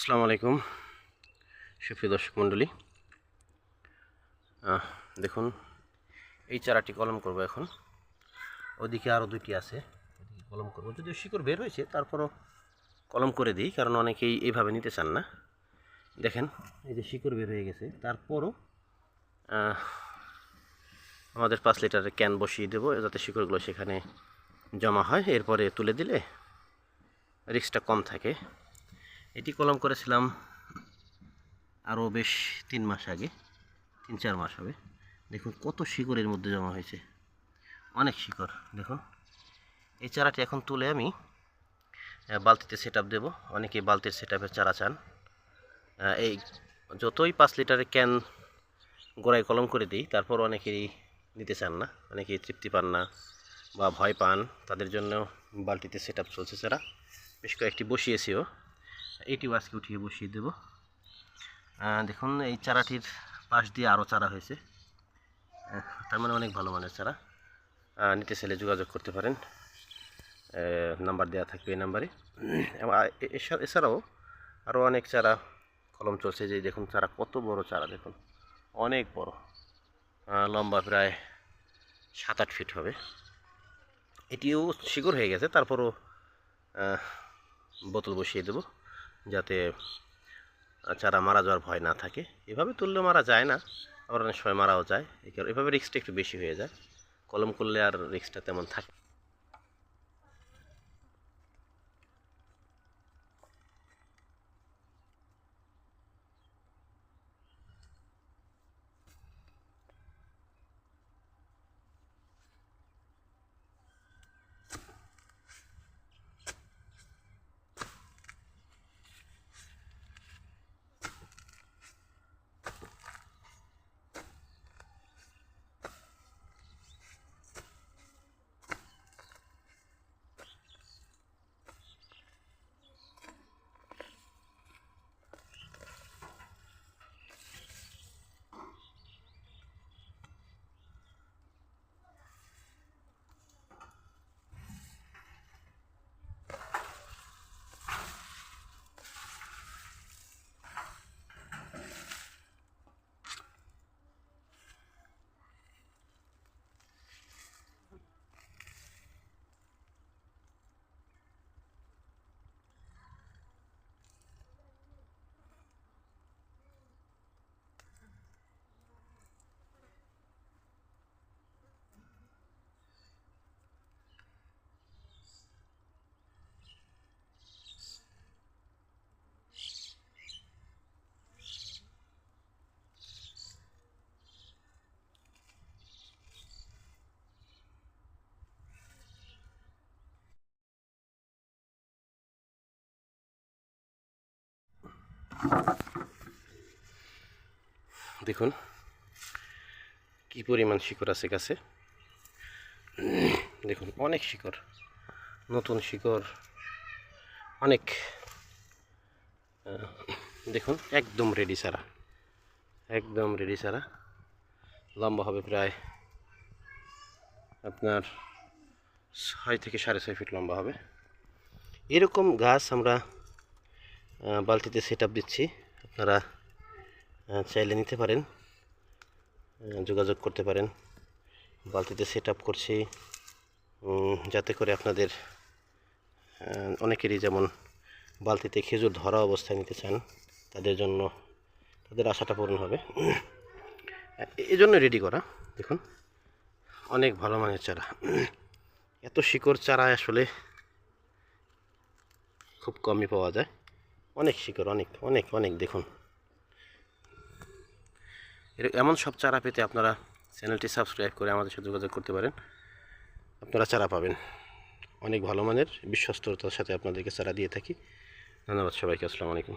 আসসালামু আলাইকুম, সুপ্রিয় দর্শক মণ্ডলী। দেখুন, এই চারাটি কলম করব এখন। ওদিকে আরও দুইটি আছে, ওদিকে কলম করব। যদিও শিকড় বের হয়েছে, তারপরও কলম করে দিই, কারণ অনেকেই এইভাবে নিতে চান না। দেখেন, এই যে শিকড় বের হয়ে গেছে, তারপরও আমাদের পাঁচ লিটারের ক্যান বসিয়ে দেবো, যাতে শিকড়গুলো সেখানে জমা হয়। এরপরে তুলে দিলে রিক্সটা কম থাকে। এটি কলম করেছিলাম আরও বেশ তিন মাস আগে, তিন চার মাস হবে। দেখুন কত শিকড়ের মধ্যে জমা হয়েছে। অনেক শিকড় দেখুন এই চারাটি এখন তুলে আমি বালতিতে সেট আপ দেবো। অনেকে বালতির সেট আপের চারা চান। এই যতই পাঁচ লিটারের ক্যান গোড়ায় কলম করে দিই, তারপর অনেকেই নিতে চান না। অনেকেই তৃপ্তি পান না বা ভয় পান। তাদের জন্য বালতিতে সেট আপ চলছে চারা। বেশ কয়েকটি বসিয়েছিও এইটিও আজকে উঠিয়ে বসিয়ে দেব। দেখুন, এই চারাটির পাশ দিয়ে আরও চারা হয়েছে। তার মানে অনেক ভালো মানের চারা। নিতে চাইলে যোগাযোগ করতে পারেন। নাম্বার দেওয়া থাকবে এই নাম্বারে। এছাড়াও আরও অনেক চারা, কলম চলছে যে দেখুন, চারা কত বড় চারা, দেখুন। অনেক বড়। লম্বা প্রায় সাত আট ফিট হবে। এটিও শিকড় হয়ে গেছে, তারপরও বোতল বসিয়ে দেবো। যাতে চারা মারা যাওয়ার ভয় না থাকে। এভাবে তুললে মারা যায় না, আবার অনেক সময় মারাও যায়। এভাবে রিক্সটা একটু বেশি হয়ে যায়। কলম করলে আর রিক্সটা তেমন থাকে দেখুন, কি পরিমাণ শিকড় আছে গাছে? দেখুন, অনেক শিকড়, নতুন শিকড়, অনেক দেখুন, একদম রেডি সারা একদম রেডি সারা লম্বা হবে প্রায় আপনার ছয় থেকে সাড়ে ছয় ফিট লম্বা হবে। এরকম গাছ আমরা বালতিতে সেট দিচ্ছি। আপনারা চাইলে নিতে পারেন যোগাযোগ করতে পারেন। বালতিতে সেট করছি যাতে করে আপনাদের অনেকেরই যেমন বালতিতে খেজুর ধরা অবস্থায় নিতে চান, তাদের জন্য তাদের আশাটা পূরণ হবে। এই জন্য রেডি করা, দেখুন। অনেক ভালো মানের চারা। এত শিকড় চারা আসলে খুব কমই পাওয়া যায়। অনেক শিকড়, অনেক অনেক অনেক, দেখুন। এমন সব চারা পেতে আপনারা চ্যানেলটি সাবস্ক্রাইব করে আমাদের সাথে যোগাযোগ করতে পারেন। আপনারা চারা পাবেন। অনেক ভালো মানের, বিশ্বস্ততার সাথে আপনাদেরকে চারা দিয়ে থাকি। ধন্যবাদ সবাইকে, আসসালামু আলাইকুম।